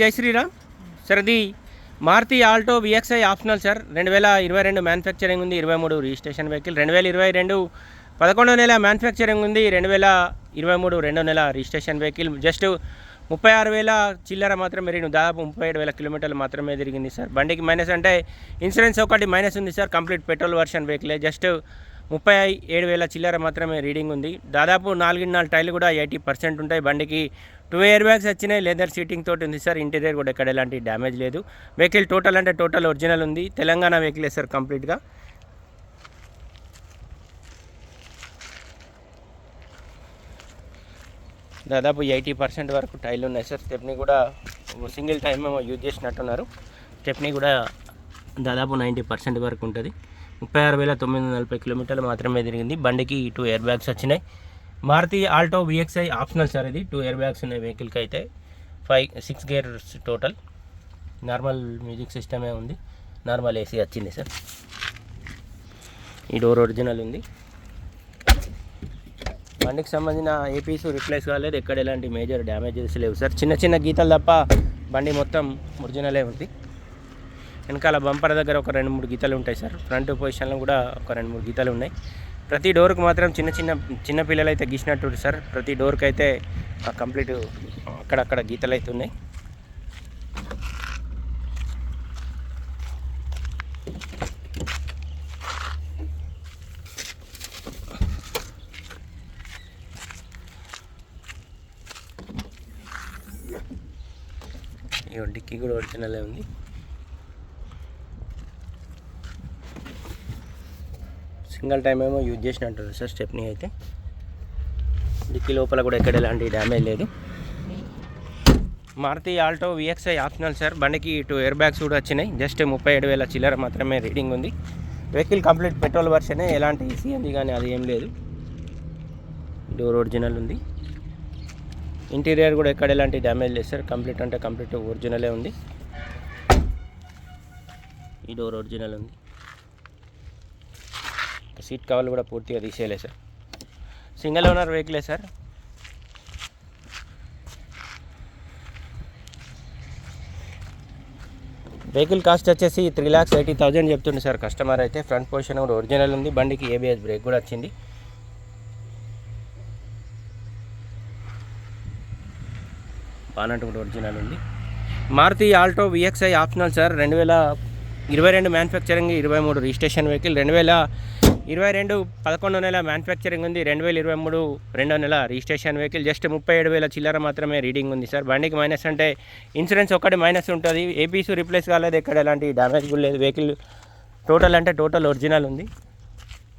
జై శ్రీరామ్. సార్ అది Maruti Alto VXI optional sir. రెండు వేల ఇరవై రెండు మ్యానుఫ్యాక్చరింగ్ ఉంది ఇరవై మూడు రిజిస్ట్రేషన్ వెహికల్. రెండు వేల ఇరవై రెండు పదకొండో నెల మ్యానుఫ్యాక్చరింగ్ ఉంది రెండు వేల ఇరవై మూడు రెండో నెల రిజిస్ట్రేషన్ వెహికల్. జస్ట్ ముప్పై ఆరు వేల చిల్లర మాత్రమే తిరిగింది దాదాపు ముప్పై ఏడు వేల కిలోమీటర్లు మాత్రమే తిరిగింది సార్. బండికి మైనస్ అంటే ఇన్సూరెన్స్ ఒకటి మైనస్ ఉంది సార్ కంప్లీట్ పెట్రోల్ వర్షన్ వెహికలే. జస్ట్ ముప్పై ఏడు వేల చిల్లర మాత్రమే రీడింగ్ ఉంది. దాదాపు నాలుగు నాలుగు టైర్లు కూడా ఎయిటీ పర్సెంట్ ఉంటాయి. బండికి టూ ఇయర్ బ్యాగ్స్ వచ్చినాయి. లెదర్ సీటింగ్ తోటి ఉంది సార్. ఇంటీరియర్ కూడా ఎక్కడ ఎలాంటి డ్యామేజ్ లేదు. వెహికల్ టోటల్ అంటే టోటల్ ఒరిజినల్ ఉంది. తెలంగాణ వెహికలే సార్ కంప్లీట్గా. దాదాపు ఎయిటీ పర్సెంట్ వరకు టైర్లు ఉన్నాయి సార్. స్టెప్ని కూడా సింగిల్ టైం ఏమో యూజ్ చేసినట్టున్నారు. స్టెప్ని కూడా దాదాపు నైంటీ పర్సెంట్ వరకు ఉంటుంది. ముప్పై ఆరు వేల తొమ్మిది వందల నలభై కిలోమీటర్లు మాత్రమే తిరిగింది. బండికి టూ ఎయిర్ బ్యాగ్స్ వచ్చినాయి. Maruti Alto VXI optional sir ఇది. టూ ఎయిర్ బ్యాగ్స్ ఉన్నాయి వెహికల్కి అయితే. Five six gears total normal music సిస్టమే ఉంది. నార్మల్ ఏసీ వచ్చింది సార్ ఈ డోర్ ఒరిజినల్ ఉంది. బండికి సంబంధించిన ఏపీస్ రిప్లేస్ కాలేదు. ఎక్కడ ఎలాంటి మేజర్ డ్యామేజెస్ లేవు సార్ చిన్న చిన్న గీతలు తప్ప బండి మొత్తం ఒరిజినలే ఉంది. వెనకాల బంపర్ దగ్గర ఒక రెండు మూడు గీతలు ఉంటాయి సార్. ఫ్రంట్ పొజిషన్లో కూడా ఒక రెండు మూడు గీతలు ఉన్నాయి. ప్రతి డోర్కి మాత్రం చిన్న చిన్న చిన్న పిల్లలు అయితే గీసినట్టు సార్. ప్రతి డోర్కి అయితే కంప్లీట్ అక్కడక్కడ గీతలు అయితే ఉన్నాయి. ఈ డిక్కీ కూడా ఒరిజినలే ఉంది. సింగిల్ టైం ఏమో యూజ్ చేసినట్టు సార్ స్టెప్ని అయితే. డిక్కీ లోపల కూడా ఎక్కడ ఎలాంటి డ్యామేజ్ లేదు. Maruti Alto VXI optional sir. బండికి టూ ఎయిర్ బ్యాగ్స్ కూడా వచ్చినాయి. జస్ట్ ముప్పై ఏడు వేల చిల్లర మాత్రమే రీడింగ్ ఉంది. వెహికల్ కంప్లీట్ పెట్రోల్ వర్షనే ఎలాంటి సిఎన్జి కానీ అది ఏం లేదు. డోర్ ఒరిజినల్ ఉంది. ఇంటీరియర్ కూడా ఎక్కడ ఎలాంటి డ్యామేజ్ లేదు సార్. కంప్లీట్ అంటే కంప్లీట్ ఒరిజినలే ఉంది. ఈ డోర్ ఒరిజినల్ ఉంది. సీట్ కవర్లు కూడా పూర్తిగా తీసేయలే సార్. సింగిల్ ఓనర్ వెహికలే సార్. వెహికల్ కాస్ట్ వచ్చేసి త్రీ ల్యాక్స్ ఎయిటీ థౌజండ్ చెప్తుండే సార్. కస్టమర్ అయితే ఫ్రంట్ పొజిషన్ కూడా ఒరిజినల్ ఉంది. బండికి ఏబిఎస్ బ్రేక్ కూడా వచ్చింది. బానట్ కూడా ఒరిజినల్ ఉంది. Maruti Alto VXI optional sir. రెండు వేల ఇరవై రెండు మ్యానుఫ్యాక్చరింగ్ ఇరవై మూడు రిజిస్ట్రేషన్ వెహికల్ రెండు వేల ఇరవై రెండు పదకొండో నెల మ్యానుఫ్యాక్చరింగ్ ఉంది. రెండు వేల ఇరవై మూడు రెండో నెల రిజిస్ట్రేషన్ వెహికల్ జస్ట్ ముప్పై ఏడు వేల చిల్లర మాత్రమే రీడింగ్ ఉంది సార్. బండికి మైనస్ అంటే ఇన్సూరెన్స్ ఒకటి మైనస్ ఉంటుంది. ఏపీసు రీప్లేస్ కాలేదు. ఎక్కడ ఎలాంటి డ్యామేజ్ కూడా లేదు. వెహికల్ టోటల్ అంటే టోటల్ ఒరిజినల్ ఉంది.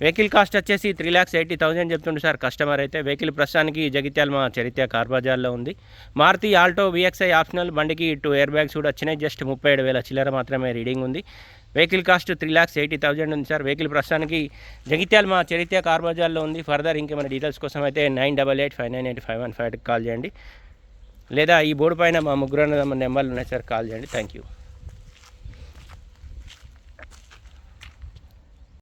వెహికల్ కాస్ట్ వచ్చేసి త్రీ ల్యాక్స్ ఎయిటీ థౌజండ్ చెప్తుండే సార్ కస్టమర్ అయితే. వెహికల్ ప్రస్తుతానికి జగిత్యాల మా చరిత్ర కార్ బజార్లో ఉంది. మారుతి ఆల్టో విఎక్స్ఐ ఆప్షనల్ బండికి టూ ఎయిర్ బ్యాగ్స్ కూడా వచ్చినాయి. జస్ట్ ముప్పై ఏడు వేల చిల్లర మాత్రమే రీడింగ్ ఉంది. Vehicle cost three lakhs eighty thousand ఉంది సార్. వెహికల్ ప్రస్తుతానికి జగిత్యాల మా చరిత్ర కార్ బజార్లో ఉంది. ఫర్దర్ ఇంకేమైనా డీటెయిల్స్ కోసం అయితే nine double eight five nine eight five one ఫైవ్కి కాల్ చేయండి. లేదా ఈ బోర్డు పైన మా ముగ్గురు నెంబర్లు ఉన్నాయి సార్ కాల్ చేయండి. Thank you.